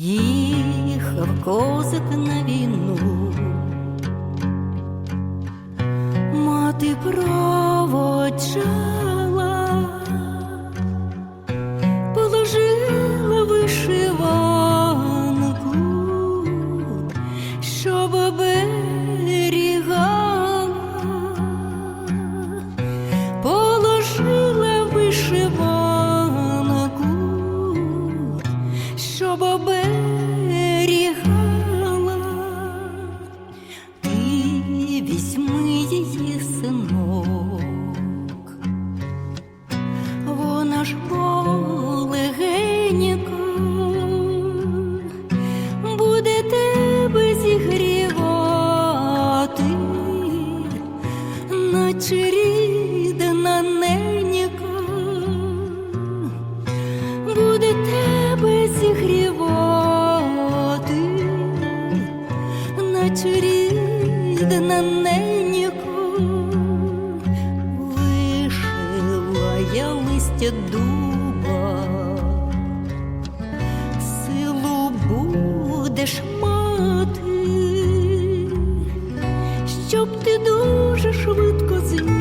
Їхав козак на війну, мати проводжала, вона ж полегенька буде тебе зігрівати, наче рідна ненька буде тебе зігрівати, наче рідна ненько, листя дуба, силу будеш мати, щоб ти дуже швидко зміг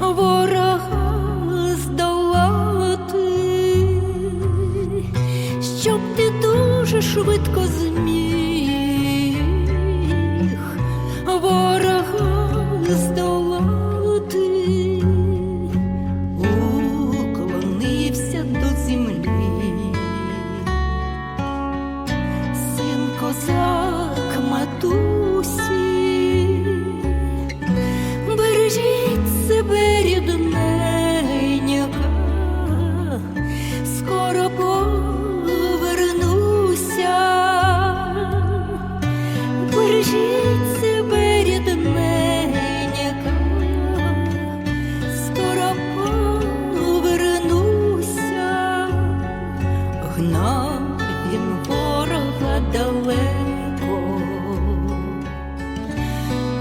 ворога здолати, щоб ти дуже швидко зміг ворога здолати, Гнав він ворога далеко.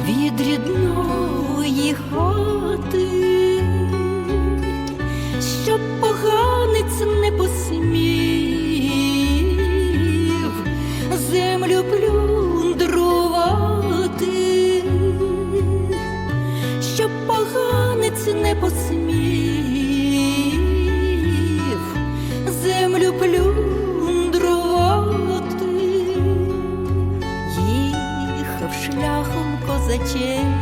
Від рідної хати, щоб поганець не посмів землю плюндрувати, щоб поганець не посмів землю 结